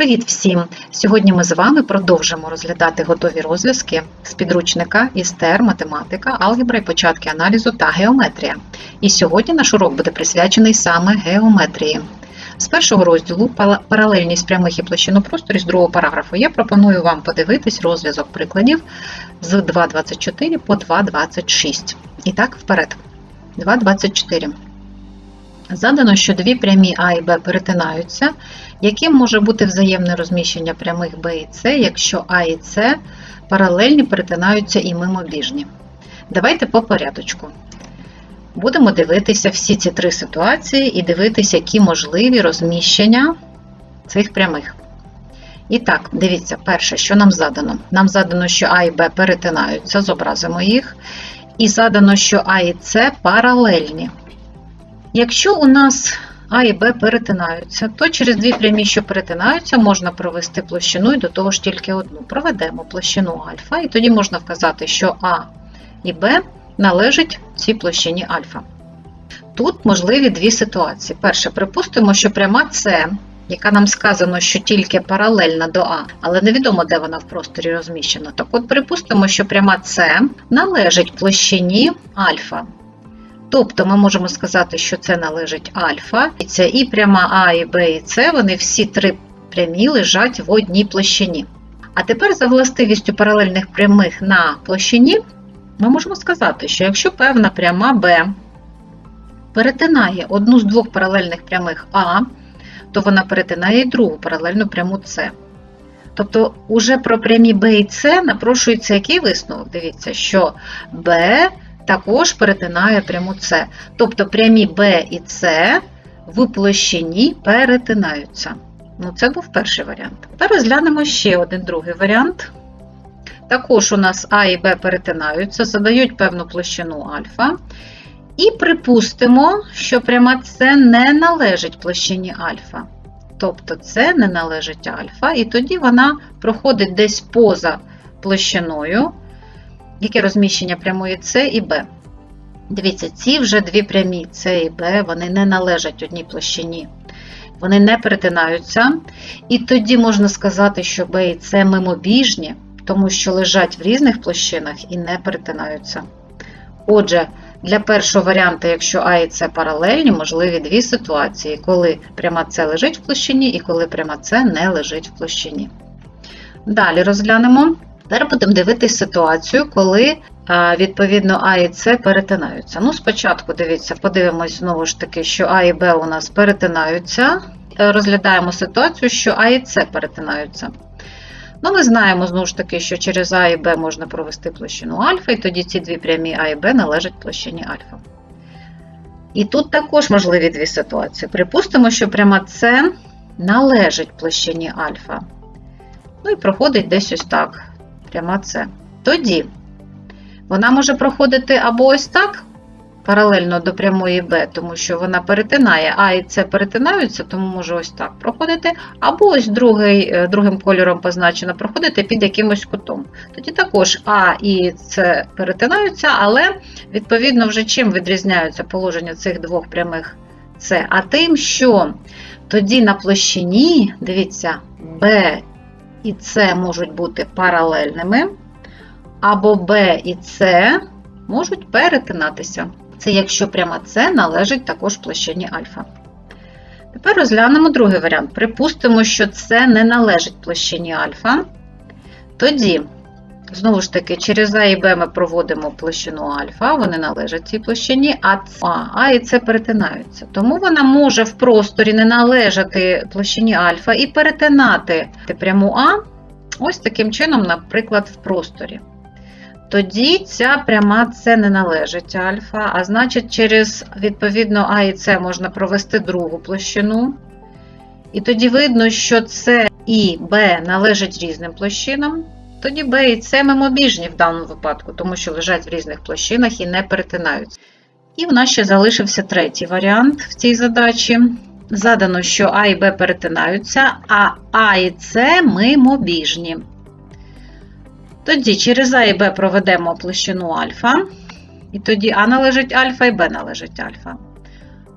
Привіт всім! Сьогодні ми з вами продовжимо розглядати готові розв'язки з підручника ІСТЕР, математика, алгебра і початки аналізу та геометрія. І сьогодні наш урок буде присвячений саме геометрії. З першого розділу паралельність прямих і площинопросторі з другого параграфу я пропоную вам подивитись розв'язок прикладів з 2.24 по 2.26. І так, вперед. 2.24. Задано, що дві прямі А і Б перетинаються. Яким може бути взаємне розміщення прямих Б і С, якщо А і С паралельні перетинаються і мимобіжні? Давайте по порядочку. Будемо дивитися всі ці три ситуації і дивитися, які можливі розміщення цих прямих. І так, дивіться, перше, що нам задано? Нам задано, що А і Б перетинаються, зобразимо їх. І задано, що А і С паралельні. Якщо у нас А і Б перетинаються, то через дві прямі, що перетинаються, можна провести площину і до того ж тільки одну. Проведемо площину альфа, і тоді можна вказати, що А і Б належать цій площині альфа. Тут можливі дві ситуації. Перше, припустимо, що пряма С, яка нам сказано, що тільки паралельна до А, але невідомо, де вона в просторі розміщена. Так от припустимо, що пряма С належить площині альфа. Тобто ми можемо сказати, що це належить альфа, і це і пряма А, і Б, і С, вони всі три прямі лежать в одній площині. А тепер за властивістю паралельних прямих на площині ми можемо сказати, що якщо певна пряма Б перетинає одну з двох паралельних прямих А, то вона перетинає і другу паралельну пряму С. Тобто, уже про прямі Б і С напрошується який висновок? Дивіться, що Б також перетинає пряму С. Тобто прямі Б і С в площині перетинаються. Ну, це був перший варіант. Тепер розглянемо ще один другий варіант. Також у нас А і Б перетинаються, задають певну площину альфа. І припустимо, що пряма С не належить площині альфа. Тобто це не належить альфа, і тоді вона проходить десь поза площиною, яке розміщення прямої С і Б. Дивіться, ці вже дві прямі С і Б, вони не належать одній площині. Вони не перетинаються. І тоді можна сказати, що Б і С мимобіжні, тому що лежать в різних площинах і не перетинаються. Отже, для першого варіанту, якщо А і С паралельні, можливі дві ситуації, коли пряма С лежить в площині і коли пряма С не лежить в площині. Далі розглянемо. Тепер будемо дивитися ситуацію, коли відповідно А і С перетинаються. Ну, спочатку дивіться, подивимось знову ж таки, що А і Б у нас перетинаються. Е, Розглядаємо ситуацію, що А і С перетинаються. Ну, ми знаємо знову ж таки, що через А і Б можна провести площину альфа, і тоді ці дві прямі А і Б належать площині альфа. І тут також можливі дві ситуації. Припустимо, що пряма С належить площині альфа. Ну і проходить десь ось так. Пряма С. Тоді вона може проходити або ось так, паралельно до прямої Б, тому що вона перетинає, А і С перетинаються, тому може ось так проходити, або ось другий, е, другим кольором позначено проходити під якимось кутом. Тоді також А і С перетинаються, але відповідно вже чим відрізняються положення цих двох прямих С? А тим, що тоді на площині, дивіться, Б і С можуть бути паралельними, або Б і С можуть перетинатися. Це якщо пряма С належить також площині альфа. Тепер розглянемо другий варіант. Припустимо, що С не належить площині альфа. Тоді, знову ж таки, через А і Б ми проводимо площину альфа, вони належать цій площині, а а, а і С перетинаються. Тому вона може в просторі не належати площині альфа і перетинати пряму А ось таким чином, наприклад, в просторі. Тоді ця пряма С не належить альфа, а значить, через відповідно А і С можна провести другу площину. І тоді видно, що С і Б належать різним площинам. Тоді Б і С мимобіжні в даному випадку, тому що лежать в різних площинах і не перетинаються. І в нас ще залишився третій варіант в цій задачі. Задано, що А і Б перетинаються, а А і С мимобіжні. Тоді через А і Б проведемо площину альфа. І тоді А належить альфа і Б належить альфа.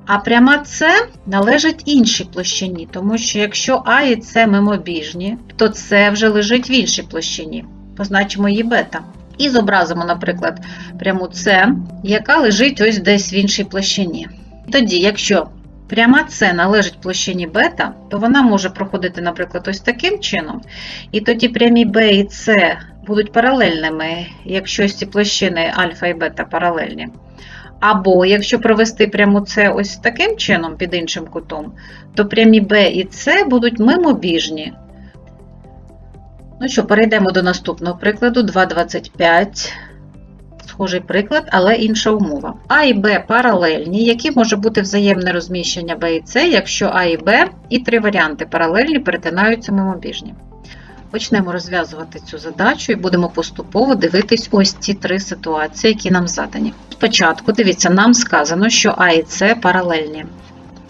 А пряма С належить іншій площині, тому що якщо А і С мимобіжні, то С вже лежить в іншій площині. Позначимо її бета. І зобразимо, наприклад, пряму С, яка лежить ось десь в іншій площині. Тоді, якщо пряма С належить площині бета, то вона може проходити, наприклад, ось таким чином. І тоді прямі Б і С будуть паралельними, якщо ці площини альфа і бета паралельні. Або якщо провести пряму С ось таким чином під іншим кутом, то прямі Б і С будуть мимобіжні. Ну що, перейдемо до наступного прикладу 2,25. Схожий приклад, але інша умова. А і Б паралельні, які може бути взаємне розміщення Б і С, якщо А і Б і три варіанти паралельні перетинаються мимобіжні. Почнемо розв'язувати цю задачу і будемо поступово дивитись ось ці три ситуації, які нам задані. Спочатку, дивіться, нам сказано, що А і С паралельні.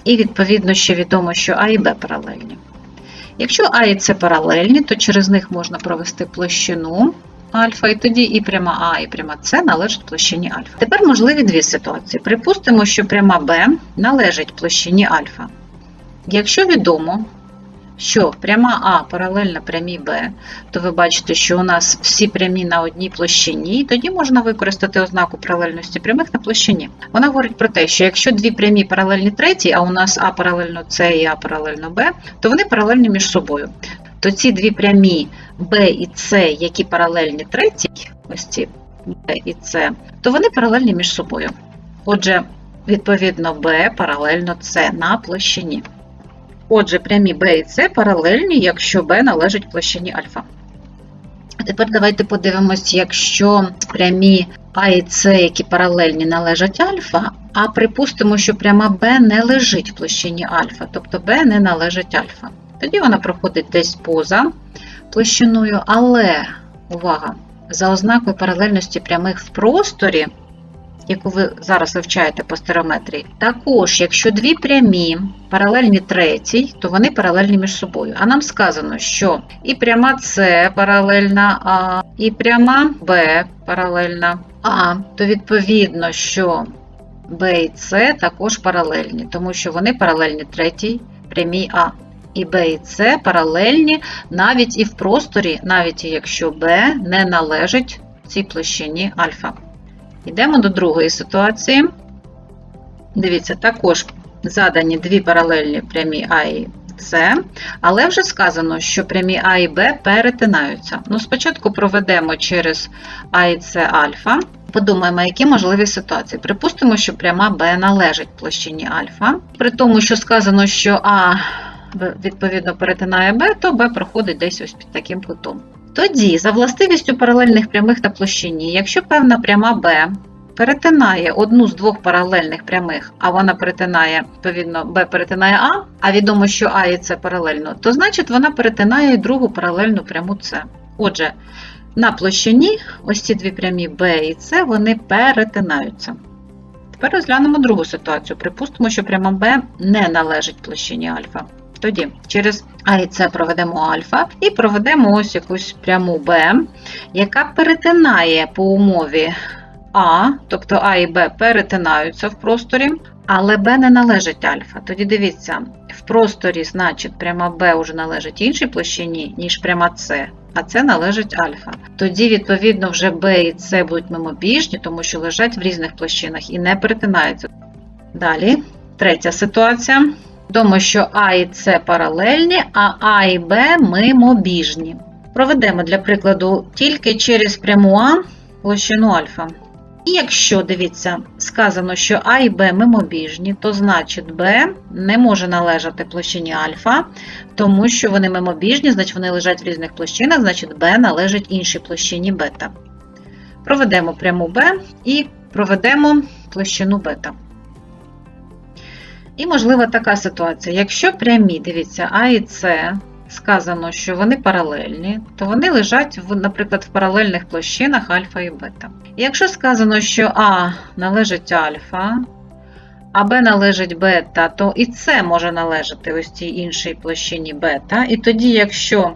І відповідно ще відомо, що А і Б паралельні. Якщо А і С паралельні, то через них можна провести площину альфа, і тоді і пряма А, і пряма С належать площині альфа. Тепер можливі дві ситуації. Припустимо, що пряма Б належить площині альфа. Якщо відомо, що пряма А паралельна прямій Б, то ви бачите, що у нас всі прямі на одній площині, і тоді можна використати ознаку паралельності прямих на площині. Вона говорить про те, що якщо дві прямі паралельні третій, а у нас А паралельно С і А паралельно Б, то вони паралельні між собою. То ці дві прямі Б і С, які паралельні третій, ось ці Б і С, то вони паралельні між собою. Отже, відповідно, Б паралельно С на площині. Отже, прямі B і С паралельні, якщо B належить площині альфа. Тепер давайте подивимось, якщо прямі А і С, які паралельні, належать альфа, а припустимо, що пряма Б не лежить в площині альфа, тобто Б не належить альфа. Тоді вона проходить десь поза площиною, але, увага, за ознакою паралельності прямих в просторі, яку ви зараз вивчаєте по стереометрії, також, якщо дві прямі паралельні третій, то вони паралельні між собою. А нам сказано, що і пряма С паралельна А, і пряма Б паралельна А, то відповідно, що Б і С також паралельні, тому що вони паралельні третій прямій А. І Б і С паралельні навіть і в просторі, навіть якщо Б не належить цій площині альфа. Йдемо до другої ситуації. Дивіться, також задані дві паралельні прямі А і С, але вже сказано, що прямі А і Б перетинаються. Ну, Спочатку проведемо через А і С альфа. Подумаємо, які можливі ситуації. Припустимо, що пряма Б належить площині альфа. При тому, що сказано, що А відповідно перетинає Б, то Б проходить десь ось під таким кутом. Тоді, за властивістю паралельних прямих на площині, якщо певна пряма Б перетинає одну з двох паралельних прямих, а вона перетинає, відповідно, Б перетинає А, а відомо, що А і С паралельно, то значить вона перетинає другу паралельну пряму С. Отже, на площині ось ці дві прямі Б і С вони перетинаються. Тепер розглянемо другу ситуацію. Припустимо, що пряма Б не належить площині альфа. Тоді через А і С проведемо альфа і проведемо ось якусь пряму Б, яка перетинає по умові А, тобто А і Б перетинаються в просторі, але Б не належить альфа. Тоді дивіться, в просторі, значить, пряма Б вже належить іншій площині, ніж пряма С. А це належить альфа. Тоді, відповідно, вже Б і С будуть мимобіжні, тому що лежать в різних площинах і не перетинаються. Далі, третя ситуація. Відомо, що А і С паралельні, а А і Б мимобіжні. Проведемо для прикладу тільки через пряму А площину альфа. І якщо, дивіться, сказано, що А і Б мимобіжні, то значить Б не може належати площині альфа, тому що вони мимобіжні, значить вони лежать в різних площинах, значить Б належить іншій площині бета. Проведемо пряму Б і проведемо площину бета. І, можлива така ситуація. Якщо прямі, дивіться, А і С сказано, що вони паралельні, то вони лежать, наприклад, в паралельних площинах альфа і бета. І якщо сказано, що А належить альфа, а Б належить бета, то і С може належати ось цій іншій площині бета. І тоді, якщо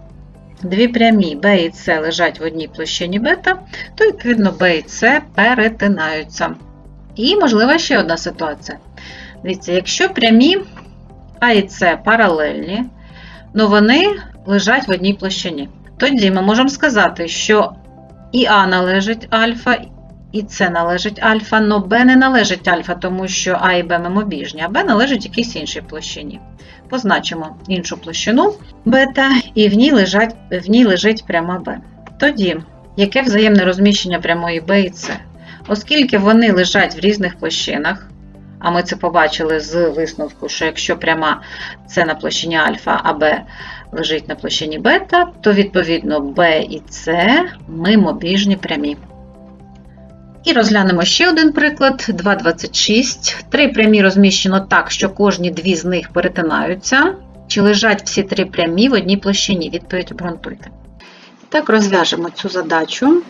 дві прямі Б і С лежать в одній площині бета, то, відповідно, Б і С перетинаються. І, можлива ще одна ситуація. Дивіться, якщо прямі А і С паралельні, ну вони лежать в одній площині. Тоді ми можемо сказати, що і А належить альфа, і С належить альфа, але Б не належить альфа, тому що А і Б мимобіжні, а Б належить якійсь іншій площині. Позначимо іншу площину бета, і в ній, лежать, в ній лежить пряма Б. Тоді, яке взаємне розміщення прямої Б і С? Оскільки вони лежать в різних площинах, а ми це побачили з висновку, що якщо пряма С на площині альфа, а Б лежить на площині бета, то відповідно Б і С мимобіжні прямі. І розглянемо ще один приклад 2,26. Три прямі розміщено так, що кожні дві з них перетинаються. Чи лежать всі три прямі в одній площині? Відповідь обґрунтуйте. Так, розв'яжемо цю задачу.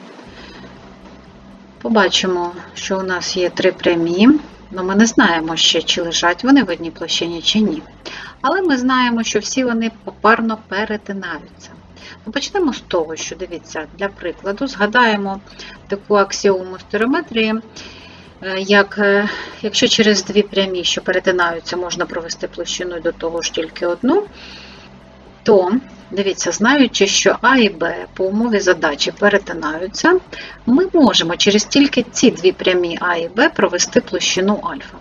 Побачимо, що у нас є три прямі. Але ми не знаємо ще, чи лежать вони в одній площині, чи ні. Але ми знаємо, що всі вони попарно перетинаються. Ну, Почнемо з того, що дивіться, для прикладу, згадаємо таку аксіому стереометрії, е, як е, якщо через дві прямі, що перетинаються, можна провести площину до того ж тільки одну, то дивіться, знаючи, що А і Б по умові задачі перетинаються, ми можемо через тільки ці дві прямі А і Б провести площину альфа.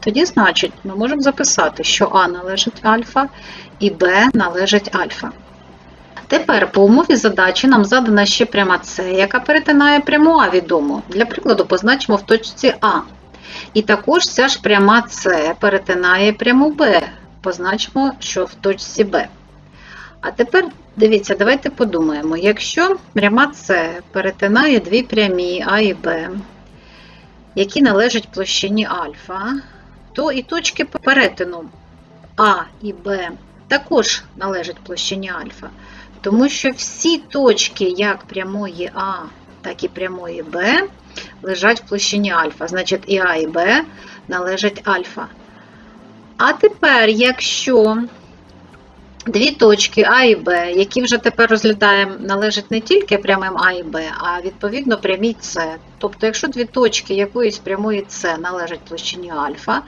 Тоді, значить, ми можемо записати, що А належить альфа і Б належить альфа. Тепер по умові задачі нам задана ще пряма С, яка перетинає пряму А відому. Для прикладу, позначимо в точці А. І також ця ж пряма С перетинає пряму Б. Позначимо, що в точці Б. А тепер дивіться, давайте подумаємо, якщо пряма С перетинає дві прямі А і Б, які належать площині альфа, то і точки перетину А і Б також належать площині альфа. Тому що всі точки як прямої А, так і прямої Б лежать в площині альфа. Значить, і А, і Б належать альфа. А тепер, якщо дві точки А і Б, які вже тепер розглядаємо, належать не тільки прямим А і Б, а відповідно прямій С. Тобто, якщо дві точки якоїсь прямої С належать площині альфа,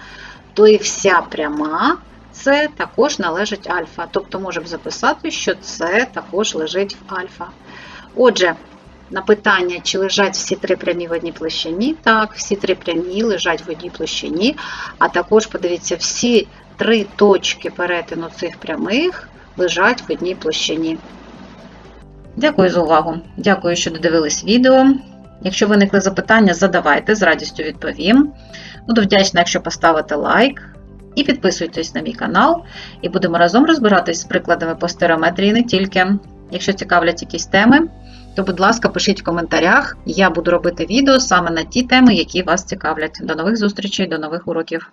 то і вся пряма С також належить альфа. Тобто можемо записати, що С також лежить в альфа. Отже, на питання, чи лежать всі три прямі в одній площині, так, всі три прямі лежать в одній площині, а також, подивіться, всі три точки перетину цих прямих лежать в одній площині. Дякую за увагу. Дякую, що додивились відео. Якщо виникли запитання, задавайте, з радістю відповім. Буду вдячна, якщо поставите лайк. І підписуйтесь на мій канал, і будемо разом розбиратись з прикладами по стереометрії не тільки. Якщо цікавлять якісь теми, то, будь ласка, пишіть в коментарях. Я буду робити відео саме на ті теми, які вас цікавлять. До нових зустрічей, до нових уроків.